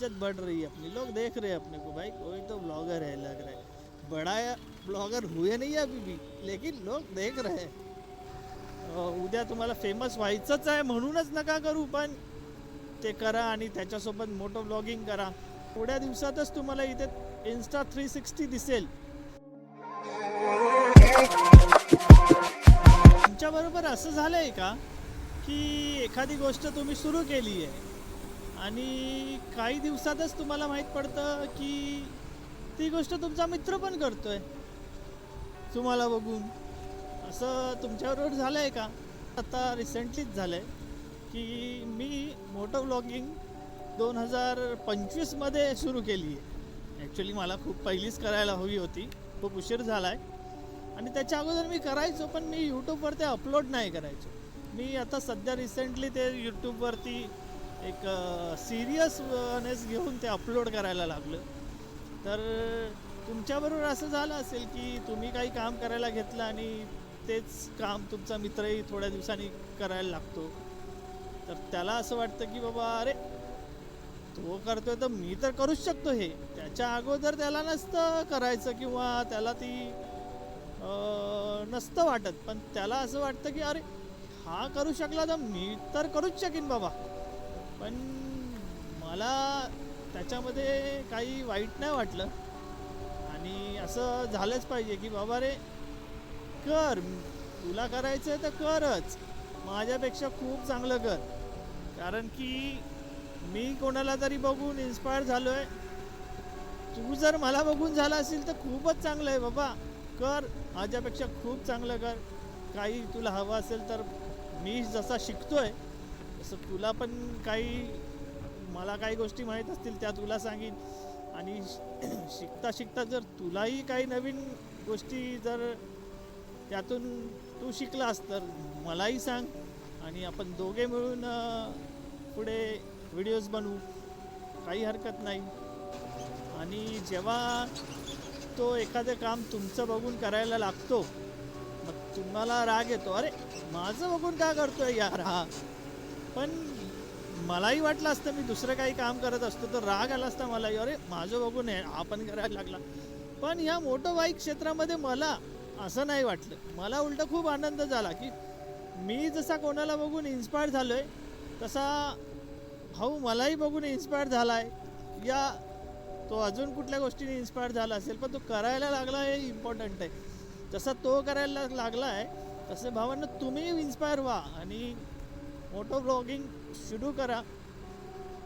इज्जत बढ़ रही है अपनी। लोग देख रहे हैं अपने को भाई कोई तो ब्लॉगर है लग रहा है। बड़ा ब्लॉगर हुए नहीं है अभी भी लेकिन लोग देख रहे हैं। उद्या तुम्हाला फेमस व्हायचंच आहे म्हणूनच नका करू पण ते करा आणि त्याच्यासोबत मोठं ब्लॉगिंग करा. थोड्या दिवसातच तुम्हाला इथे इन्स्टा थ्री सिक्स्टी दिसेल. तुमच्याबरोबर असं झालं आहे का की एखादी गोष्ट तुम्ही सुरू केली आहे? आणि काही दिवसातच तुम्हाला माहीत पडतं की ती गोष्ट तुमचा मित्र पण करतोय. तुम्हाला बघून. असं तुमच्याबरोबर झालं आहे का? आता रिसेंटलीच झालं आहे की मी मोटो ब्लॉगिंग दोन हजार पंचवीसमध्ये सुरू केली आहे ॲक्च्युली मला खूप पहिलीच करायला हवी होती. खूप उशीर झाला आहे आणि त्याच्या अगोदर मी करायचो पण मी यूट्यूबवर ते अपलोड नाही करायचो. मी आता सध्या रिसेंटली ते यूट्यूबवरती एक सिरियसनेस घेऊन ते अपलोड करायला लागलं. तर तुमच्याबरोबर असं झालं असेल की तुम्ही काही काम करायला घेतलं आणि तेच काम तुमचा मित्रही थोड्या दिवसांनी करायला लागतो. तर त्याला असं वाटतं की बाबा अरे तो करतोय तर मी तर करूच शकतो हे. त्याच्या अगोदर त्याला नसतं करायचं किंवा त्याला ती नसतं वाटत. पण त्याला असं वाटतं की अरे हा करू शकला तर मी तर करूच शकेन बाबा. पण मला त्याच्यामध्ये काही वाईट नाही वाटलं. आणि असं झालंच पाहिजे की बाबा रे कर. तुला करायचं आहे तर करच. माझ्यापेक्षा खूप चांगलं कर. कारण की मी कोणाला तरी बघून इन्स्पायर झालो आहे तू जर मला बघून झाला असेल तर खूपच चांगलं आहे बाबा. कर. माझ्यापेक्षा खूप चांगलं कर. काही तुला हवं असेल तर मी जसा शिकतोय तसं तुला पण काही मला काही गोष्टी माहीत असतील त्या तुला सांगीन. आणि शिकता शिकता जर तुलाही काही नवीन गोष्टी जर त्यातून तू शिकलास तर मलाही सांग. आणि आपण दोघे मिळून पुढे व्हिडिओज बनवू. काही हरकत नाही. आणि जेव्हा तो एखादं काम तुमचं बघून करायला लागतो मग तुम्हाला राग येतो. अरे माझं बघून का करतोय यार हा? पण मलाही वाटलं असतं मी दुसरं काही काम करत असतो तर राग आला असता मलाही. अरे माझं बघून आहे आपण करायला लागला. पण ह्या मोटो बाईक क्षेत्रामध्ये मला असं नाही वाटलं. मला उलट खूप आनंद झाला की मी जसा कोणाला बघून इन्स्पायर झालोय तसा भाऊ मलाही बघून इन्स्पायर झालाय. या तो अजून कुठल्या गोष्टीने इन्स्पायर झाला असेल पण तो करायला लागला हे इम्पॉर्टंट आहे. जसा तो करायला लागला आहे तसे भावांना तुम्ही इन्स्पायर व्हा आणि मोटो ब्लॉगिंग सुरू करा.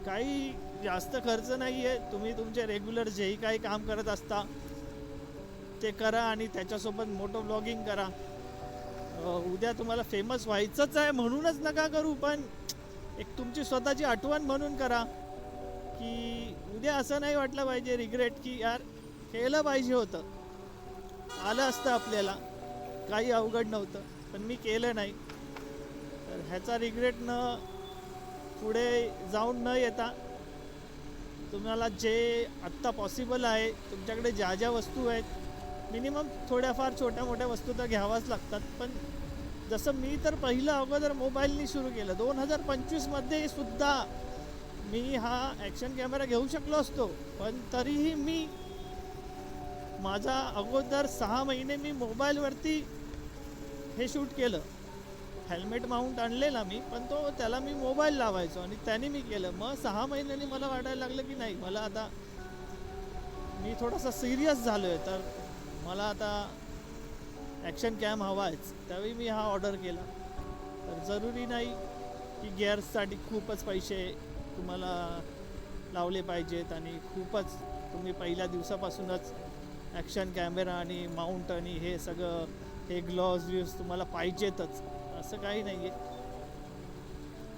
काही जास्त खर्च नाही आहे तुम्ही तुमचे रेग्युलर जेही काही काम करत असता ते करा आणि त्याच्यासोबत मोटो ब्लॉगिंग करा. उद्या तुम्हाला फेमस व्हायचंच आहे म्हणूनच नका करू पण एक तुमची स्वतःची आठवण म्हणून करा की उद्या असं नाही वाटलं पाहिजे रिग्रेट की यार केलं पाहिजे होतं. आलं असतं आपल्याला. काही अवघड नव्हतं पण मी केलं नाही. तर ह्याचा रिग्रेट न पुढे जाऊन न येता तुम्हाला जे आत्ता पॉसिबल आहे तुमच्याकडे ज्या ज्या वस्तू आहेत मिनिमम थोड्याफार छोट्या मोठ्या वस्तू तर घ्यावाच लागतात. पण जसं मी तर पहिलं अगोदर मोबाईलनी सुरू केलं. दोन हजार पंचवीसमध्ये सुद्धा मी हा ॲक्शन कॅमेरा घेऊ शकलो असतो. पण तरीही मी माझा अगोदर सहा महिने मी मोबाईलवरती हे शूट केलं. हेल्मेट माउंट आणलेला मी पण तो त्याला मी मोबाईल लावायचो आणि त्याने मी केलं. मग सहा महिन्यांनी मला वाटायला लागलं की नाही मला आता मी थोडासा सिरियस झालो आहे तर मला आता ॲक्शन कॅम हवा आहेच त्यावेळी मी हा ऑर्डर केला. तर जरुरी नाही की गिअर्ससाठी खूपच पैसे तुम्हाला लावले पाहिजेत आणि खूपच तुम्ही पहिल्या दिवसापासूनच ॲक्शन कॅमेरा आणि माउंट आणि हे सगळं हे ग्लॉज व्ह्यूज तुम्हाला पाहिजेतच. असं काही नाही आहे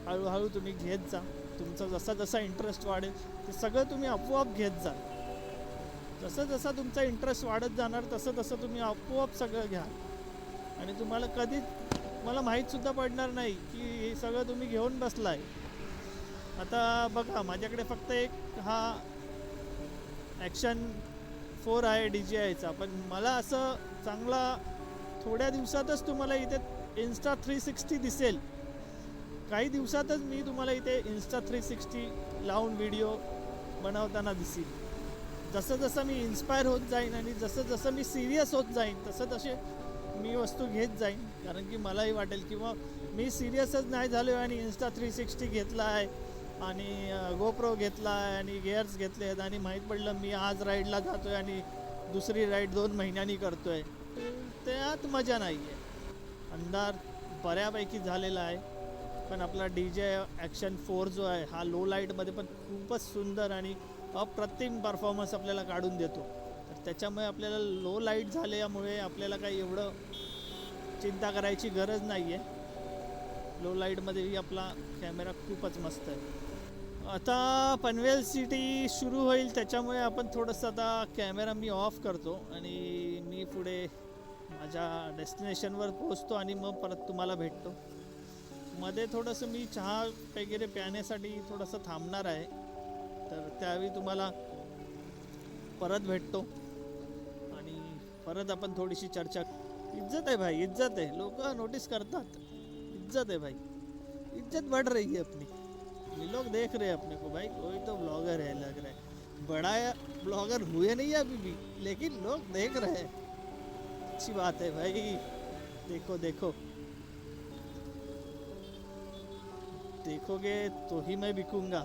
हळूहळू तुम्ही घेत जा. तुमचा जसा जसा इंटरेस्ट वाढेल ते सगळं तुम्ही आपोआप घेत जा. जसं जसा तुमचा इंटरेस्ट वाढत जाणार तसं तसं तुम्ही आपोआप सगळं घ्या. आणि तुम्हाला कधीच मला माहीतसुद्धा पडणार नाही की हे सगळं तुम्ही घेऊन बसलाय. आता बघा माझ्याकडे फक्त एक हा ॲक्शन फोर आहे डी जी आयचा पण मला असं चांगला थोड्या दिवसातच तुम्हाला इथे इन्स्टा थ्री सिक्स्टी दिसेल. काही दिवसातच मी तुम्हाला इथे इन्स्टा थ्री सिक्स्टी लावून व्हिडिओ बनवताना दिसेल. जसं जसं मी इन्स्पायर होत जाईन आणि जसं जसं मी सिरियस होत जाईन तसं तसे मी वस्तू घेत जाईन. कारण की मलाही वाटेल किंवा मी सिरियसच नाही झालो आहे आणि इन्स्टा थ्री सिक्स्टी घेतला आहे आणि गोप्रो घेतला आहे आणि गेअर्स घेतले आहेत आणि माहीत पडलं मी आज राईडला जातो आहे आणि दुसरी राईड दोन महिन्यांनी करतो आहे त्यात मजा नाही आहे अंधार बऱ्यापैकी झालेला आहे. पण आपला डी जे ॲक्शन फोर जो आहे हा लो लाईटमध्ये पण खूपच सुंदर आणि अप्रतिम परफॉर्मन्स आपल्याला काढून देतो. तर त्याच्यामुळे आपल्याला लो लाइट झाल्यामुळे आपल्याला काही एवढं चिंता करायची गरज नाही आहे लो लाईटमध्येही आपला कॅमेरा खूपच मस्त आहे. आता पनवेल सिटी सुरू होईल त्याच्यामुळे आपण थोडंसं आता कॅमेरा मी ऑफ करतो आणि मी पुढे माझ्या डेस्टिनेशनवर पोचतो आणि मग परत तुम्हाला भेटतो. मध्ये थोडंसं मी चहा वगैरे प्याण्यासाठी थोडंसं थांबणार आहे. तर त्यावेळी तुम्हाला परत भेटतो. आणि परत आपण थोडीशी चर्चा इज्जत आहे भाई इज्जत आहे. लोक नोटीस करतात. इज्जत है भाई. इज्जत बढ़ रही है अपनी. ये लोग देख रहे हैं अपने को. भाई कोई तो ब्लॉगर है लग रहा है. बड़ा ब्लॉगर हुए नहीं है अभी भी लेकिन लोग देख रहे हैं. अच्छी बात है भाई। देखो देखो। देखोगे तो ही मैं बिकूंगा।